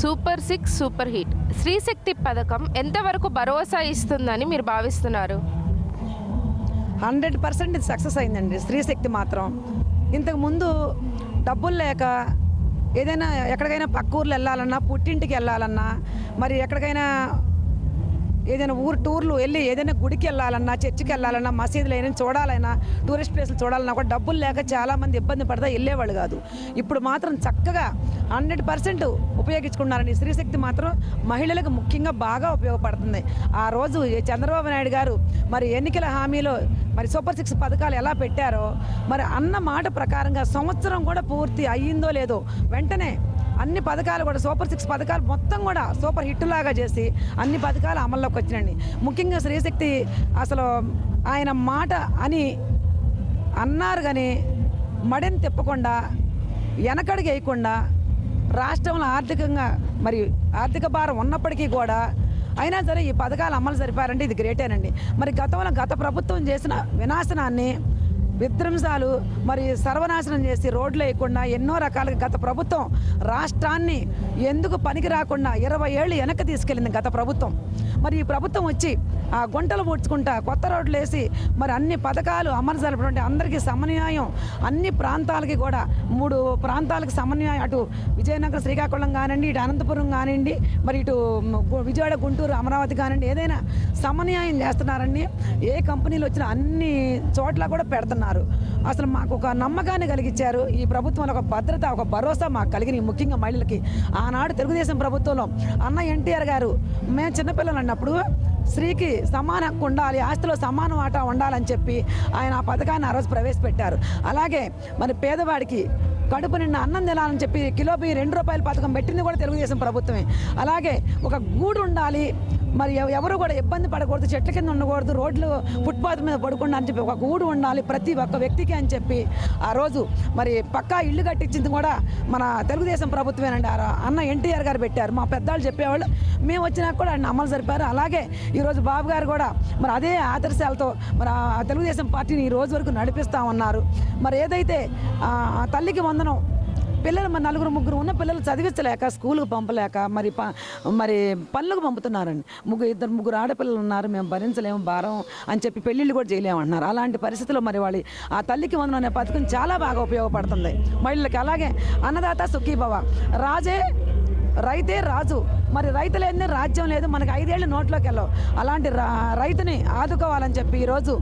Super six super hit. Stree Shakti పథకం ఎంతవరకు భరోసా ఇస్తుందని మీరు భావిస్తున్నారు? హండ్రెడ్ పర్సెంట్ ఇది సక్సెస్ అయిందండి స్త్రీశక్తి మాత్రం. ఇంతకు ముందు డబ్బులు లేక ఏదైనా ఎక్కడికైనా పక్క ఊర్లు వెళ్ళాలన్నా పుట్టింటికి వెళ్ళాలన్నా మరి ఎక్కడికైనా ఏదైనా ఊరు టూర్లు వెళ్ళి ఏదైనా గుడికి వెళ్ళాలన్నా చర్చికి వెళ్ళాలన్నా మసీదులు ఏదైనా చూడాలన్నా టూరిస్ట్ ప్లేస్లు చూడాలన్నా కూడా డబ్బులు లేక చాలామంది ఇబ్బంది పడతా వెళ్ళేవాళ్ళు కాదు. ఇప్పుడు మాత్రం చక్కగా హండ్రెడ్ పర్సెంట్ ఉపయోగించుకున్నారని స్త్రీశక్తి మాత్రం మహిళలకు ముఖ్యంగా బాగా ఉపయోగపడుతుంది. ఆ రోజు చంద్రబాబు నాయుడు గారు మరి ఎన్నికల హామీలో మరి సూపర్ సిక్స్ పథకాలు ఎలా పెట్టారో మరి అన్న మాట ప్రకారంగా సంవత్సరం కూడా పూర్తి అయ్యిందో లేదో వెంటనే అన్ని పథకాలు కూడా సూపర్ సిక్స్ పథకాలు మొత్తం కూడా సూపర్ హిట్ లాగా చేసి అన్ని పథకాలు అమల్లోకి వచ్చినాయండి. ముఖ్యంగా స్త్రీశక్తి అసలు ఆయన మాట అని అన్నారు కానీ మడిని తిప్పకుండా వెనకడికి వేయకుండా రాష్ట్రంలో ఆర్థికంగా మరి ఆర్థిక భారం ఉన్నప్పటికీ కూడా అయినా సరే ఈ పథకాలు అమలు జరిపారంటే ఇది గ్రేటేనండి మరి గతంలో గత ప్రభుత్వం చేసిన వినాశనాన్ని విధ్వంసాలు మరి సర్వనాశనం చేసి రోడ్లు వేయకుండా ఎన్నో రకాలుగా గత ప్రభుత్వం రాష్ట్రాన్ని ఎందుకు పనికి రాకుండా ఇరవై ఏళ్ళు వెనక్కి తీసుకెళ్ళింది గత ప్రభుత్వం. మరి ఈ ప్రభుత్వం వచ్చి ఆ గుంటలు పూడ్చుకుంటా కొత్త రోడ్లు వేసి మరి అన్ని పథకాలు అమలు జరిపినటువంటి అందరికీ సమన్యాయం అన్ని ప్రాంతాలకి కూడా మూడు ప్రాంతాలకు సమన్యాయం అటు విజయనగరం శ్రీకాకుళం కానివ్వండి ఇటు అనంతపురం కానివ్వండి మరి ఇటు విజయవాడ గుంటూరు అమరావతి కానివ్వండి ఏదైనా సమన్యాయం చేస్తున్నారండి. ఏ కంపెనీలు వచ్చినా అన్ని చోట్ల కూడా పెడుతున్నారు. అసలు మాకు ఒక నమ్మకాన్ని కలిగించారు ఈ ప్రభుత్వంలో ఒక భద్రత ఒక భరోసా మాకు కలిగిన ముఖ్యంగా మహిళలకి. ఆనాడు తెలుగుదేశం ప్రభుత్వంలో అన్న ఎన్టీఆర్ గారు మేము చిన్నపిల్లలు అన్నప్పుడు స్త్రీకి సమాన హక్కు ఉండాలి ఆస్తిలో సమాన వాటా ఉండాలని చెప్పి ఆయన ఆ పథకాన్ని ఆ రోజు ప్రవేశపెట్టారు. అలాగే మరి పేదవాడికి కడుపు నిన్న అన్నం తినాలని చెప్పి కిలో బియ్యం రెండు రూపాయల పథకం పెట్టింది కూడా తెలుగుదేశం ప్రభుత్వమే. అలాగే ఒక గూడు ఉండాలి మరి ఎవరు కూడా ఇబ్బంది పడకూడదు చెట్ల కింద ఉండకూడదు రోడ్లు ఫుట్పాత్ మీద పడకుండా అని చెప్పి ఒక గూడు ఉండాలి ప్రతి ఒక్క వ్యక్తికి అని చెప్పి ఆ రోజు మరి పక్కా ఇల్లు కట్టించింది కూడా మన తెలుగుదేశం ప్రభుత్వమేనండి ఆ అన్న ఎన్టీఆర్ గారు పెట్టారు. మా పెద్దవాళ్ళు చెప్పేవాళ్ళు మేము వచ్చినాక కూడా ఆయన అమలు జరిపారు. అలాగే ఈరోజు బాబు గారు కూడా మరి అదే ఆదర్శాలతో మరి తెలుగుదేశం పార్టీని ఈ రోజు వరకు నడిపిస్తా ఉన్నారు. మరి ఏదైతే తల్లికి వందనం పిల్లలు మరి నలుగురు ముగ్గురు ఉన్న పిల్లలు చదివించలేక స్కూల్కి పంపలేక మరి ప మరి పనులకు పంపుతున్నారండి. ముగ్గురు ఇద్దరు ముగ్గురు ఆడపిల్లలు ఉన్నారు మేము భరించలేము భారం అని చెప్పి పెళ్ళిళ్ళు కూడా చేయలేమంటున్నారు. అలాంటి పరిస్థితుల్లో మరి వాళ్ళు ఆ తల్లికి వందనం అనే పథకం చాలా బాగా ఉపయోగపడుతుంది. మహిళలకి అలాగే అన్నదాత సుఖీభవ. రాజే రైతే రాజు. మరి రైతు లేని రాజ్యం లేదు మనకి ఐదేళ్ళు నోట్లోకి వెళ్ళవు అలాంటి రా రైతుని ఆదుకోవాలని చెప్పి ఈరోజు